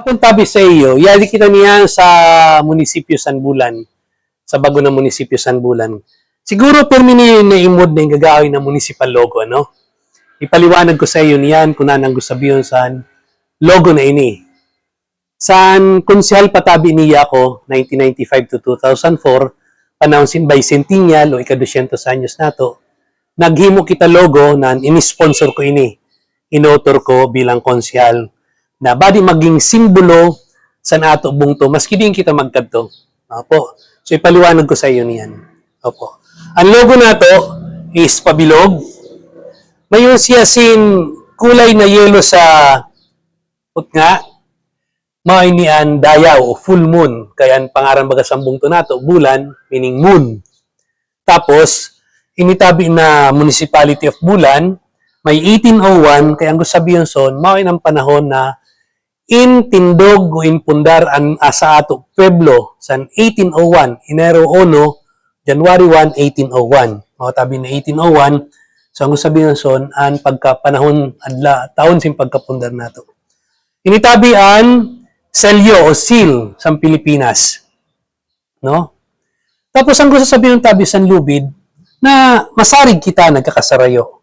Kung tabi sa iyo, yali kita niya sa munisipyo San Bulan, sa bago na munisipyo San Bulan. Siguro permini na imod na yung gagawin ng municipal logo, no? Ipaliwanag ko sa iyo niyan kung nanang gusto sabihin sa logo na ini. San konsehal patabi niya ako, 1995 to 2004, panahon by Centennial o ika-200 anyos nato, naghimo kita logo na ini-sponsor ko ini. Inotor ko bilang konsehal na badi maging simbolo sa nato bungto maski din kita magkadto. Opo. So ipaliwanag ko sa iyo niyan. Opo. Ang logo nato is pabilog. Mayon siya kulay na yelo sa put nga mao ini ang dayaw o full moon kaya ang pangaran baga sa bungto nato bulan meaning moon. Tapos initabi na municipality of Bulan may 1801 kaya ang gusto sabihin son mao ang panahon na in tindog o in pundar an asa ato. Pueblo san 1801 Enero 1 January 1 1801 mga tabi na 1801 so ang sabihin son an pagka panahon adla taon sin pagkapundar nato. Initabi an selyo o seal sa Pilipinas. No? Tapos ang gusto sabihin ng tabi san lubid na masarig kita nagkakasarayo.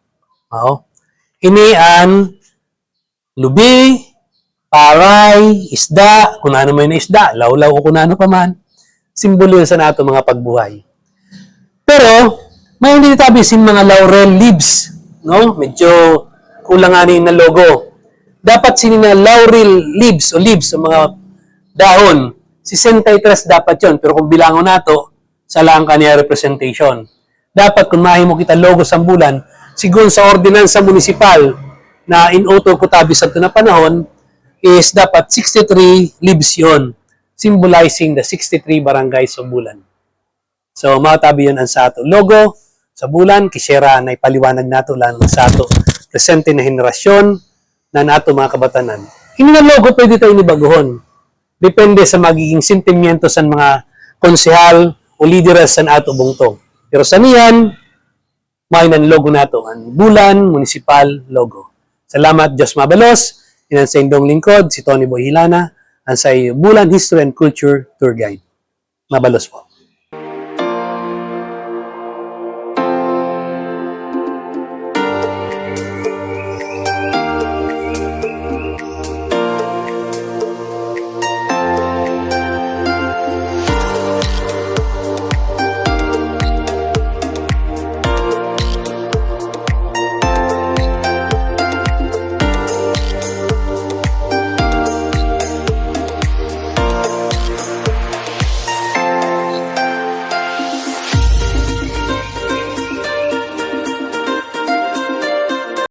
Mao. Ini an lubi, paray, isda, kung ano man yung isda, lawlaw o kung ano pa man, simbolo sa nato mga pagbuhay. Pero, may hindi tabi sin mga laurel leaves, no? Medyo kulang nga na logo. Dapat sinin na laurel leaves o leaves o mga dahon. Si 63 dapat yon pero kung bilangon nato, sa lang kaniya representation. Dapat kung mahimo kita logo sa bulan, siguro sa ordinansa municipal na in-auto ko tabi sa na panahon is dapat 63 leaves yon symbolizing the 63 barangays sa bulan. So, matabi yun ang sa ato. Logo sa bulan, kisera na ipaliwanag nato lang sa ato presente na henerasyon na nato mga kabatanan. Hindi na logo pwede tayo inibaguhon. Depende sa magiging sentimiento sa mga konsehal o lideres sa ato bungtong. Pero sa niyan, may ng logo nato ang bulan municipal logo. Salamat Diyos Mabalos. Yan sa indong lingkod, si Tony Boy Hilana, ang sa bulan History and Culture Tour Guide. Mabalos po.